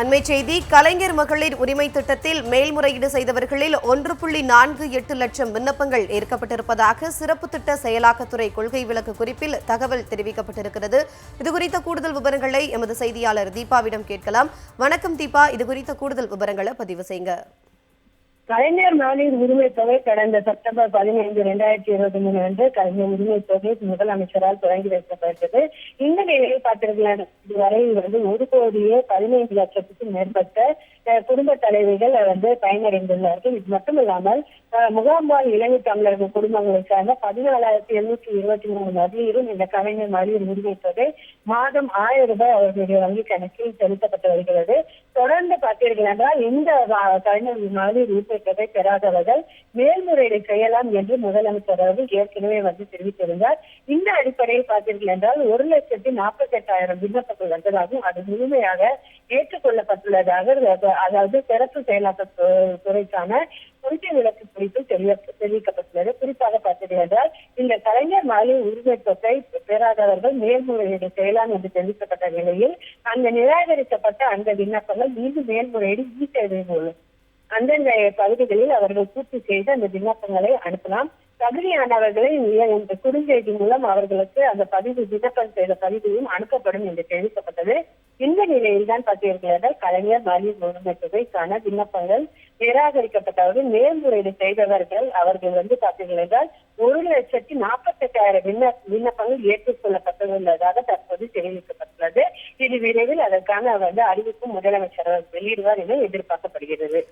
அண்மை செய்தி கலைஞர் மகளிர் உரிமை திட்டத்தில் மேல்முறையீடு செய்தவர்களில் ஒன்று புள்ளி நான்கு எட்டு லட்சம் விண்ணப்பங்கள் ஏற்கப்பட்டிருப்பதாக சிறப்பு திட்ட செயலாக்கத்துறை கொள்கை விளக்கு குறிப்பில் தகவல் தெரிவிக்கப்பட்டிருக்கிறது. இதுகுறித்த கூடுதல் விவரங்களை எமது செய்தியாளர் தீபாவிடம் கேட்கலாம். வணக்கம் தீபா இதுகுறித்த கூடுதல் விவரங்களை பதிவு செய்யுங்க. கலைஞர் மகளிர் உரிமை தொகை கடந்த செப்டம்பர் பதினைந்து இரண்டாயிரத்தி இருபத்தி மூணு அன்று கலைஞர் உரிமை தொகை முதலமைச்சரால் தொடங்கி வைக்கப்பட்டது. இந்த நிலையில் பார்த்தீர்கள் இதுவரை வந்து ஒரு கோடியே பதினைந்து லட்சத்துக்கும் மேற்பட்ட குடும்ப தலைவிகள் வந்து பயனடைந்துள்ளார்கள். இது மட்டும் இல்லாமல் முகாம்பால் இலங்கை தமிழர்கள் குடும்பங்களை சார்ந்த பதினாலாயிரத்தி எழுநூத்தி இருபத்தி மூணு மகளிரும் இந்த கலைஞர் மகளிர் உரிமை தொகை மாதம் ஆயிரம் ரூபாய் அவர்களுடைய வங்கி கணக்கில் செலுத்தப்பட்டு வருகிறது. தொடர்ந்து பார்த்தீர்கள் என்றால் இந்த கலைஞர் மகளிர் உரிமை தொகை பெறாதவர்கள் மேல்முறையீடு செய்யலாம் என்று முதலமைச்சர் அவர்கள் ஏற்கனவே வந்து தெரிவித்திருந்தார். இந்த அடிப்படையில் பார்த்தீர்கள் என்றால் ஒரு லட்சத்தி நாற்பத்தி எட்டாயிரம் விண்ணப்பங்கள் வந்ததாகவும் அது முழுமையாக ஏற்றுக்கொள்ளப்பட்டுள்ளதாக அதாவது சிறப்பு செயலாக்க துறைக்கான கொள்கை விளக்கு குறித்து தெரிய- தெரிவிக்கப்பட்டுள்ளது குறிப்பாக பார்த்தீர்கள் என்றால் இந்த கலைஞர் மாலை உரிமை தொகை பெறாதவர்கள் மேல்முறையீடு செய்யலாம் என்று தெரிவிக்கப்பட்ட நிலையில் அந்த நிராகரிக்கப்பட்ட அந்த விண்ணப்பங்கள் மீண்டும் மேல்முறையீடு ஈ சேவை மூலம் அந்தந்த பகுதிகளில் அவர்கள் பூர்த்தி செய்து அந்த விண்ணப்பங்களை அனுப்பலாம். தகுதியானவர்களை இந்த குறுஞ்செய்தி மூலம் அவர்களுக்கு அந்த பதிவு விண்ணப்பம் செய்த பதிவையும் அனுப்பப்படும் என்று தெரிவிக்கப்பட்டது. இந்த நிலையில்தான் பார்த்தீர்கள் கலைஞர் மகளிர் உரிமை தொகைக்கான விண்ணப்பங்கள் நிராகரிக்கப்பட்டவர்கள் மேல்முறையீடு செய்தவர்கள் அவர்கள் வந்து பார்த்தீர்கள் என்றால் ஒரு லட்சத்தி நாற்பத்தி எட்டாயிரம் விண்ண விண்ணப்பங்கள் ஏற்றுக்கொள்ளப்பட்டுள்ளதாக தற்போது தெரிவிக்கப்பட்டுள்ளது. இது விரைவில் அதற்கான வந்து அறிவிப்பு முதலமைச்சர் வெளியிடுவார் என எதிர்பார்க்கப்படுகிறது.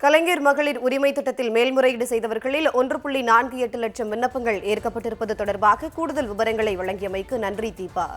கலைஞர் மகளிர் உரிமை திட்டத்தில் மேல்முறையீடு செய்தவர்களில் ஒன்று புள்ளி நான்கு எட்டு லட்சம் விண்ணப்பங்கள் ஏற்கப்பட்டிருப்பது தொடர்பாக கூடுதல் விவரங்களை வழங்கியமைக்கு நன்றி தீபா.